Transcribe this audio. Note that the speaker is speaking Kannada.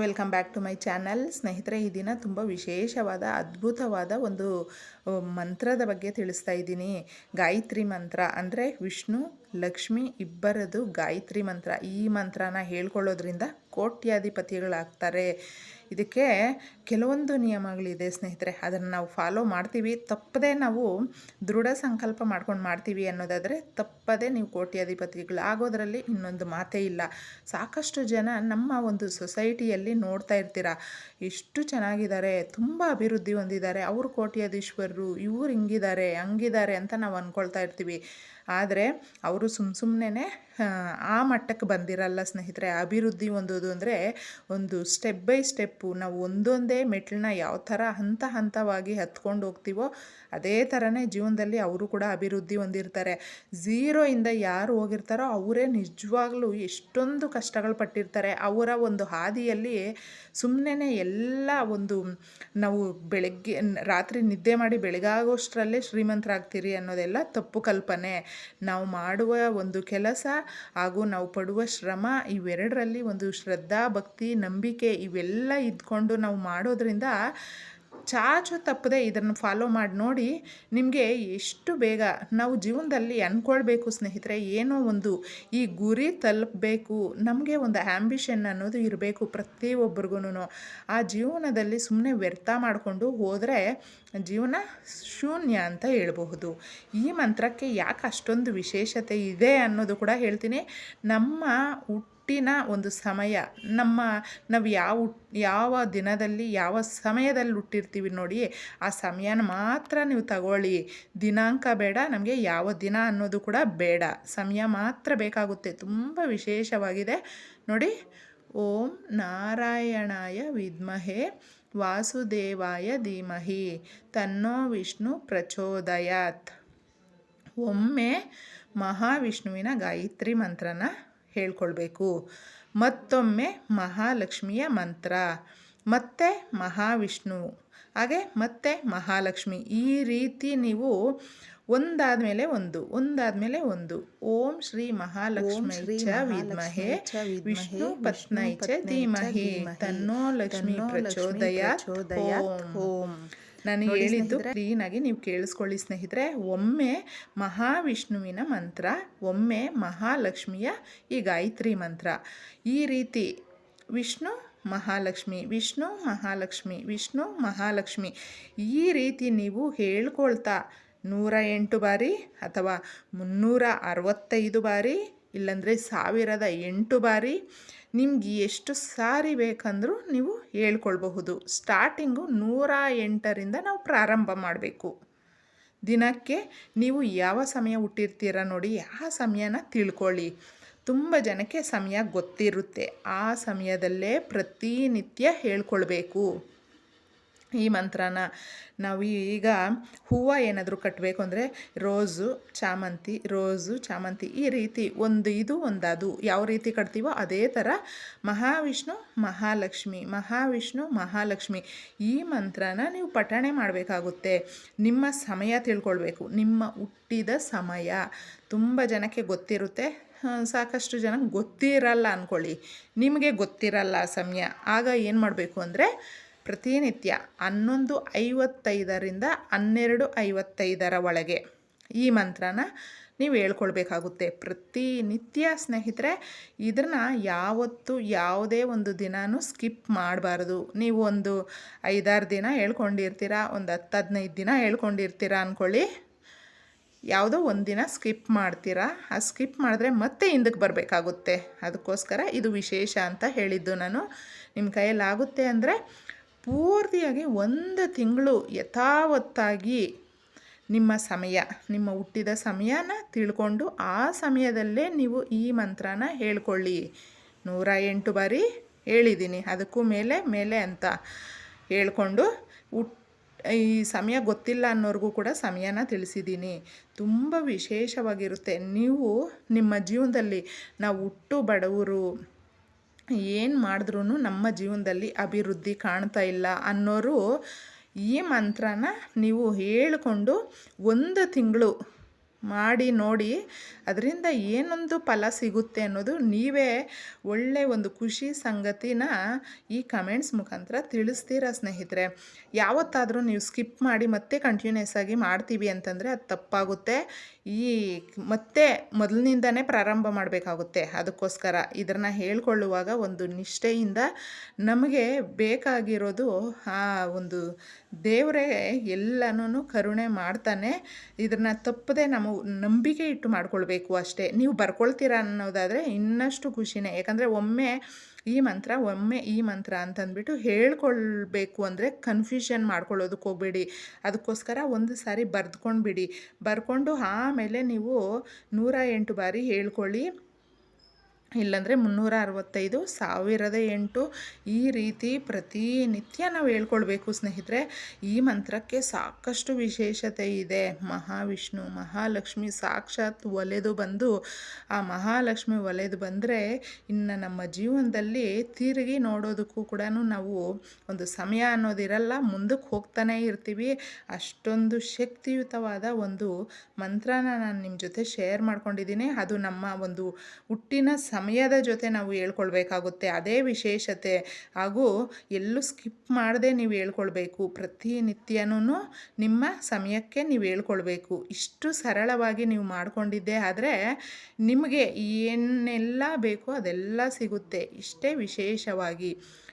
Welcome back to my channel. ಸ್ನೇಹಿತರೆ, ಈ ದಿನ ತುಂಬ ವಿಶೇಷವಾದ, ಅದ್ಭುತವಾದ ಒಂದು ಮಂತ್ರದ ಬಗ್ಗೆ ತಿಳಿಸ್ತಾ ಇದ್ದೀನಿ. ಗಾಯತ್ರಿ ಮಂತ್ರ ಅಂದರೆ ವಿಷ್ಣು, ಲಕ್ಷ್ಮಿ ಇಬ್ಬರದು ಗಾಯತ್ರಿ ಮಂತ್ರ. ಈ ಮಂತ್ರನ ಹೇಳ್ಕೊಳ್ಳೋದ್ರಿಂದ ಕೋಟ್ಯಾಧಿಪತಿಗಳಾಗ್ತಾರೆ. ಇದಕ್ಕೆ ಕೆಲವೊಂದು ನಿಯಮಗಳಿದೆ ಸ್ನೇಹಿತರೆ. ಅದನ್ನು ನಾವು ಫಾಲೋ ಮಾಡ್ತೀವಿ. ತಪ್ಪದೇ ನಾವು ದೃಢ ಸಂಕಲ್ಪ ಮಾಡ್ಕೊಂಡು ಮಾಡ್ತೀವಿ ಅನ್ನೋದಾದರೆ ತಪ್ಪದೇ ನೀವು ಕೋಟ್ಯಾಧಿಪತಿಗಳಾಗೋದ್ರಲ್ಲಿ ಇನ್ನೊಂದು ಮಾತೇ ಇಲ್ಲ. ಸಾಕಷ್ಟು ಜನ ನಮ್ಮ ಒಂದು ಸೊಸೈಟಿಯಲ್ಲಿ ನೋಡ್ತಾ ಇರ್ತೀರ. ಎಷ್ಟು ಚೆನ್ನಾಗಿದ್ದಾರೆ, ತುಂಬ ಅಭಿವೃದ್ಧಿ ಹೊಂದಿದ್ದಾರೆ, ಅವರು ಕೋಟ್ಯಾಧೀಶ್ವರರು, ಇವ್ರು ಹಿಂಗಿದ್ದಾರೆ, ಹಂಗಿದ್ದಾರೆ ಅಂತ ನಾವು ಅಂದ್ಕೊಳ್ತಾ ಇರ್ತೀವಿ. ಆದರೆ ಅವರು ಸುಮ್ಮ ಸುಮ್ಮನೆ ಆ ಮಟ್ಟಕ್ಕೆ ಬಂದಿರಲ್ಲ ಸ್ನೇಹಿತರೆ ಅಭಿವೃದ್ಧಿ ಹೊಂದೋದು ಅಂದರೆ ಒಂದು ಸ್ಟೆಪ್ ಬೈ ಸ್ಟೆಪ್ಪು ನಾವು ಒಂದೊಂದೇ ಮೆಟ್ಲನ್ನ ಯಾವ ಥರ ಹಂತ ಹಂತವಾಗಿ ಹತ್ಕೊಂಡು ಹೋಗ್ತೀವೋ ಅದೇ ಥರನೇ ಜೀವನದಲ್ಲಿ ಅವರು ಕೂಡ ಅಭಿವೃದ್ಧಿ ಹೊಂದಿರ್ತಾರೆ. ಝೀರೋಯಿಂದ ಯಾರು ಹೋಗಿರ್ತಾರೋ ಅವರೇ ನಿಜವಾಗ್ಲೂ ಎಷ್ಟೊಂದು ಕಷ್ಟಗಳು ಪಟ್ಟಿರ್ತಾರೆ. ಅವರ ಒಂದು ಹಾದಿಯಲ್ಲಿ ಸುಮ್ಮನೆ ಎಲ್ಲ ಒಂದು ನಾವು ಬೆಳಗ್ಗೆ, ರಾತ್ರಿ ನಿದ್ದೆ ಮಾಡಿ ಬೆಳಗಾಗೋಷ್ಟರಲ್ಲೇ ಶ್ರೀಮಂತರಾಗ್ತೀರಿ ಅನ್ನೋದೆಲ್ಲ ತಪ್ಪು ಕಲ್ಪನೆ. ನಾವು ಮಾಡುವ ಒಂದು ಕೆಲಸ ಹಾಗೂ ನಾವು ಪಡುವ ಶ್ರಮ ಇವೆರಡರಲ್ಲಿ ಒಂದು ಶ್ರದ್ಧಾ ಭಕ್ತಿ ನಂಬಿಕೆ ಇವೆಲ್ಲ ಇದ್ಕೊಂಡು ನಾವು ಮಾಡೋದ್ರಿಂದ ಚಾಚು ತಪ್ಪದೆ ಇದನ್ನು ಫಾಲೋ ಮಾಡಿ ನೋಡಿ ನಿಮಗೆ ಎಷ್ಟು ಬೇಗ ನಾವು ಜೀವನದಲ್ಲಿ ಅಂದ್ಕೊಳ್ಬೇಕು ಸ್ನೇಹಿತರೆ, ಏನೋ ಒಂದು ಈ ಗುರಿ ತಲುಪಬೇಕು, ನಮಗೆ ಒಂದು ಆ್ಯಂಬಿಷನ್ ಅನ್ನೋದು ಇರಬೇಕು ಪ್ರತಿಯೊಬ್ಬರಿಗೂ ಆ ಜೀವನದಲ್ಲಿ ಸುಮ್ಮನೆ ವ್ಯರ್ಥ ಮಾಡಿಕೊಂಡು ಹೋದರೆ ಜೀವನ ಶೂನ್ಯ ಅಂತ ಹೇಳಬಹುದು. ಈ ಮಂತ್ರಕ್ಕೆ ಯಾಕೆ ಅಷ್ಟೊಂದು ವಿಶೇಷತೆ ಇದೆ ಅನ್ನೋದು ಕೂಡ ಹೇಳ್ತೀನಿ. ನಮ್ಮ ಹುಟ್ಟಿನ ಒಂದು ಸಮಯ. ನಮ್ಮ, ನಾವು ಯಾವ ಯಾವ ದಿನದಲ್ಲಿ, ಯಾವ ಸಮಯದಲ್ಲಿ ಹುಟ್ಟಿರ್ತೀವಿ ನೋಡಿ ಆ ಸಮಯನ ಮಾತ್ರ ನೀವು ತಗೊಳ್ಳಿ. ದಿನಾಂಕ ಬೇಡ, ನಮಗೆ ಯಾವ ದಿನ ಅನ್ನೋದು ಕೂಡ ಬೇಡ. ಸಮಯ ಮಾತ್ರ ಬೇಕಾಗುತ್ತೆ. ತುಂಬ ವಿಶೇಷವಾಗಿದೆ. ನೋಡಿ, ಓಂ ನಾರಾಯಣಾಯ ವಿದ್ಮಹೆ, ವಾಸುದೇವಾಯ ಧೀಮಹಿ, ತನ್ನೋ ವಿಷ್ಣು ಪ್ರಚೋದಯಾತ್. ಒಮ್ಮೆ ಮಹಾವಿಷ್ಣುವಿನ ಗಾಯತ್ರಿ ಮಂತ್ರನ ಹೇಳ್ಕೊಳ್ಬೇಕು. ಮತ್ತೊಮ್ಮೆ ಮಹಾಲಕ್ಷ್ಮಿಯ ಮಂತ್ರ. ಮತ್ತೆ ಮಹಾವಿಷ್ಣು. ಹಾಗೆ ಮತ್ತೆ ಮಹಾಲಕ್ಷ್ಮಿ. ಈ ರೀತಿ ನೀವು ಒಂದಾದ್ಮೇಲೆ ಒಂದು ಒಂದಾದ್ಮೇಲೆ ಒಂದು. ಓಂ ಶ್ರೀ ಮಹಾಲಕ್ಷ್ಮಿ ವಿಷ್ಣು ಪತ್ನೈ ಚ ಧೀಮಹಿ. ತನ್ನೋ ಲಕ್ಷ್ಮಿ ಪ್ರಚೋದಯಾತ್. ಓಂ. ನಾನು ಹೇಳಿದ್ದು ಕ್ಲೀನಾಗಿ ನೀವು ಕೇಳಿಸ್ಕೊಳ್ಳಿ ಸ್ನೇಹಿತರೆ. ಒಮ್ಮೆ ಮಹಾವಿಷ್ಣುವಿನ ಮಂತ್ರ ಒಮ್ಮೆ ಮಹಾಲಕ್ಷ್ಮಿಯ ಈ ಗಾಯತ್ರಿ ಮಂತ್ರ. ಈ ರೀತಿ ವಿಷ್ಣು ಮಹಾಲಕ್ಷ್ಮಿ ವಿಷ್ಣು ಮಹಾಲಕ್ಷ್ಮಿ ವಿಷ್ಣು ಮಹಾಲಕ್ಷ್ಮಿ. ಈ ರೀತಿ ನೀವು ಹೇಳ್ಕೊಳ್ತಾ ನೂರ ಎಂಟು ಬಾರಿ ಅಥವಾ ಮುನ್ನೂರ ಅರವತ್ತೈದು ಬಾರಿ ಇಲ್ಲಾಂದರೆ ಸಾವಿರದ ಎಂಟು ಬಾರಿ ನಿಮ್ಗೆ ಎಷ್ಟು ಸಾರಿ ಬೇಕಂದರೂ ನೀವು ಹೇಳ್ಕೊಳ್ಬಹುದು. ಸ್ಟಾರ್ಟಿಂಗು ನೂರ ಎಂಟರಿಂದ ನಾವು ಪ್ರಾರಂಭ ಮಾಡಬೇಕು. ದಿನಕ್ಕೆ ನೀವು ಯಾವ ಸಮಯ ಹುಟ್ಟಿರ್ತೀರ ನೋಡಿ, ಆ ಸಮಯನ ತಿಳ್ಕೊಳ್ಳಿ. ತುಂಬ ಜನಕ್ಕೆ ಸಮಯ ಗೊತ್ತಿರುತ್ತೆ. ಆ ಸಮಯದಲ್ಲೇ ಪ್ರತಿನಿತ್ಯ ಹೇಳ್ಕೊಳ್ಬೇಕು. ಈ ಮಂತ್ರನ ನಾವು ಈಗ ಹೂವು ಏನಾದರೂ ಕಟ್ಟಬೇಕು ಅಂದರೆ ರೋಸು, ಚಾಮಂತಿ ರೋಸು, ಚಾಮಂತಿ ಈ ರೀತಿ ಒಂದು ಇದು, ಒಂದು ಅದು ಯಾವ ರೀತಿ ಕಟ್ತೀವೋ ಅದೇ ಥರ ಮಹಾವಿಷ್ಣು, ಮಹಾಲಕ್ಷ್ಮಿ ಮಹಾವಿಷ್ಣು, ಮಹಾಲಕ್ಷ್ಮಿ ಈ ಮಂತ್ರನ ನೀವು ಪಠಣೆ ಮಾಡಬೇಕಾಗುತ್ತೆ. ನಿಮ್ಮ ಸಮಯ ತಿಳ್ಕೊಳ್ಬೇಕು. ನಿಮ್ಮ ಹುಟ್ಟಿದ ಸಮಯ. ತುಂಬ ಜನಕ್ಕೆ ಗೊತ್ತಿರುತ್ತೆ. ಸಾಕಷ್ಟು ಜನಕ್ಕೆ ಗೊತ್ತಿರಲ್ಲ ಅಂದ್ಕೊಳ್ಳಿ ನಿಮಗೆ ಗೊತ್ತಿರಲ್ಲ ಸಮಯ. ಆಗ ಏನು ಮಾಡಬೇಕು ಅಂದರೆ ಪ್ರತಿನಿತ್ಯ ಹನ್ನೊಂದು ಐವತ್ತೈದರಿಂದ ಹನ್ನೆರಡು ಐವತ್ತೈದರ ಒಳಗೆ. ಈ ಮಂತ್ರನ ನೀವು ಹೇಳ್ಕೊಳ್ಬೇಕಾಗುತ್ತೆ. ಪ್ರತಿನಿತ್ಯ ಸ್ನೇಹಿತರೆ ಇದನ್ನ ಯಾವತ್ತು ಯಾವುದೇ ಒಂದು ದಿನಾನೂ ಸ್ಕಿಪ್ ಮಾಡಬಾರ್ದು. ನೀವು ಒಂದು ಐದಾರು ದಿನ ಹೇಳ್ಕೊಂಡಿರ್ತೀರ, ಒಂದು ಹತ್ತು ಹದಿನೈದು ದಿನ ಹೇಳ್ಕೊಂಡಿರ್ತೀರ ಅಂದ್ಕೊಳ್ಳಿ ಯಾವುದೋ ಒಂದಿನ ಸ್ಕಿಪ್ ಮಾಡ್ತೀರಾ, ಆ ಸ್ಕಿಪ್ ಮಾಡಿದ್ರೆ ಮತ್ತೆ ಹಿಂದಕ್ಕೆ ಬರಬೇಕಾಗುತ್ತೆ. ಅದಕ್ಕೋಸ್ಕರ ಇದು ವಿಶೇಷ ಅಂತ ಹೇಳಿದ್ದು ನಾನು. ನಿಮ್ಮ ಕೈಯಲ್ಲಿ ಆಗುತ್ತೆ ಅಂದರೆ ಪೂರ್ತಿಯಾಗಿ ಒಂದು ತಿಂಗಳು ಯಥಾವತ್ತಾಗಿ ನಿಮ್ಮ ಸಮಯ, ನಿಮ್ಮ ಹುಟ್ಟಿದ ಸಮಯನ ತಿಳ್ಕೊಂಡು ಆ ಸಮಯದಲ್ಲೇ ನೀವು ಈ ಮಂತ್ರನ ಹೇಳ್ಕೊಳ್ಳಿ. ನೂರ ಎಂಟು ಬಾರಿ ಹೇಳಿದ್ದೀನಿ, ಅದಕ್ಕೂ ಮೇಲೆ ಮೇಲೆ ಅಂತ ಹೇಳ್ಕೊಂಡು ಈ ಸಮಯ ಗೊತ್ತಿಲ್ಲ ಅನ್ನೋರಿಗೂ ಕೂಡ ಸಮಯನ ತಿಳಿಸಿದ್ದೀನಿ. ತುಂಬ ವಿಶೇಷವಾಗಿರುತ್ತೆ. ನೀವು ನಿಮ್ಮ ಜೀವನದಲ್ಲಿ ನಾವು ಹುಟ್ಟು ಬಡವರು ಏನು ಮಾಡಿದ್ರೂ ನಮ್ಮ ಜೀವನದಲ್ಲಿ ಅಭಿವೃದ್ಧಿ ಕಾಣ್ತಾ ಇಲ್ಲ ಅನ್ನೋರು ಈ ಮಂತ್ರನ ನೀವು ಹೇಳಿಕೊಂಡು ಒಂದು ತಿಂಗಳು ಮಾಡಿ ನೋಡಿ ಅದರಿಂದ ಏನೊಂದು ಫಲ ಸಿಗುತ್ತೆ ಅನ್ನೋದು ನೀವೇ ಒಳ್ಳೆ ಒಂದು ಖುಷಿ ಸಂಗತಿನ ಈ ಕಮೆಂಟ್ಸ್ ಮುಖಾಂತರ ತಿಳಿಸ್ತೀರಾ ಸ್ನೇಹಿತರೆ. ಯಾವತ್ತಾದರೂ ನೀವು ಸ್ಕಿಪ್ ಮಾಡಿ ಮತ್ತೆ ಕಂಟಿನ್ಯೂಸ್ ಆಗಿ ಮಾಡ್ತೀವಿ ಅಂತಂದರೆ ಅದು ತಪ್ಪಾಗುತ್ತೆ. ಈ ಮತ್ತೆ ಮೊದಲಿನಿಂದನೇ ಪ್ರಾರಂಭ ಮಾಡಬೇಕಾಗುತ್ತೆ. ಅದಕ್ಕೋಸ್ಕರ ಇದನ್ನು ಹೇಳ್ಕೊಳ್ಳುವಾಗ ಒಂದು ನಿಷ್ಠೆಯಿಂದ ನಮಗೆ ಬೇಕಾಗಿರೋದು ಆ ಒಂದು ದೇವರೇ ಎಲ್ಲನೂ ಕರುಣೆ ಮಾಡ್ತಾನೆ. ಇದನ್ನು ತಪ್ಪದೆ ನಾವು ನಂಬಿಕೆ ಇಟ್ಟು ಮಾಡ್ಕೊಳ್ಬೇಕು ಅಷ್ಟೇ. ನೀವು ಬರ್ಕೊಳ್ತೀರಾ ಅನ್ನೋದಾದರೆ ಇನ್ನಷ್ಟು ಖುಷಿನೇ. ಯಾಕಂದರೆ ಒಮ್ಮೆ ಈ ಮಂತ್ರ, ಒಮ್ಮೆ ಈ ಮಂತ್ರ ಅಂತಂದ್ಬಿಟ್ಟು ಹೇಳ್ಕೊಳ್ಬೇಕು ಅಂದರೆ ಕನ್ಫ್ಯೂಷನ್ ಮಾಡ್ಕೊಳ್ಳೋದಕ್ಕೆ ಹೋಗ್ಬೇಡಿ. ಅದಕ್ಕೋಸ್ಕರ ಒಂದು ಸಾರಿ ಬರೆದ್ಕೊಂಡ್ಬಿಡಿ. ಬರ್ಕೊಂಡು ಆಮೇಲೆ ನೀವು ನೂರ ಎಂಟು ಬಾರಿ ಹೇಳ್ಕೊಳ್ಳಿ. ಇಲ್ಲಾಂದರೆ ಮುನ್ನೂರ ಅರವತ್ತೈದು ಸಾವಿರದ ಎಂಟು ಈ ರೀತಿ ಪ್ರತಿನಿತ್ಯ ನಾವು ಹೇಳ್ಕೊಳ್ಬೇಕು ಸ್ನೇಹಿತರೆ. ಈ ಮಂತ್ರಕ್ಕೆ ಸಾಕಷ್ಟು ವಿಶೇಷತೆ ಇದೆ. ಮಹಾವಿಷ್ಣು, ಮಹಾಲಕ್ಷ್ಮಿ ಸಾಕ್ಷಾತ್ ಒಲೆದು ಬಂದು, ಆ ಮಹಾಲಕ್ಷ್ಮಿ ಒಲೆದು ಬಂದರೆ ಇನ್ನು ನಮ್ಮ ಜೀವನದಲ್ಲಿ ತಿರುಗಿ ನೋಡೋದಕ್ಕೂ ಕೂಡ ನಾವು ಒಂದು ಸಮಯ ಅನ್ನೋದಿರಲ್ಲ, ಮುಂದಕ್ಕೆ ಹೋಗ್ತಾನೆ ಇರ್ತೀವಿ. ಅಷ್ಟೊಂದು ಶಕ್ತಿಯುತವಾದ ಒಂದು ಮಂತ್ರನ ನಾನು ನಿಮ್ಮ ಜೊತೆ ಶೇರ್ ಮಾಡ್ಕೊಂಡಿದ್ದೀನಿ. ಅದು ನಮ್ಮ ಒಂದು ಹುಟ್ಟಿನ ಸಮಯದ ಜೊತೆ ನಾವು ಹೇಳ್ಕೊಳ್ಬೇಕಾಗುತ್ತೆ. ಅದೇ ವಿಶೇಷತೆ. ಹಾಗೂ ಎಲ್ಲೂ ಸ್ಕಿಪ್ ಮಾಡದೆ ನೀವು ಹೇಳ್ಕೊಳ್ಬೇಕು. ಪ್ರತಿನಿತ್ಯನೂ ನಿಮ್ಮ ಸಮಯಕ್ಕೆ ನೀವು ಹೇಳ್ಕೊಳ್ಬೇಕು. ಇಷ್ಟು ಸರಳವಾಗಿ ನೀವು ಮಾಡಿಕೊಂಡಿದ್ದೆ ಆದರೆ ನಿಮಗೆ ಏನೆಲ್ಲ ಬೇಕೋ ಅದೆಲ್ಲ ಸಿಗುತ್ತೆ. ಇಷ್ಟೇ ವಿಶೇಷವಾಗಿ.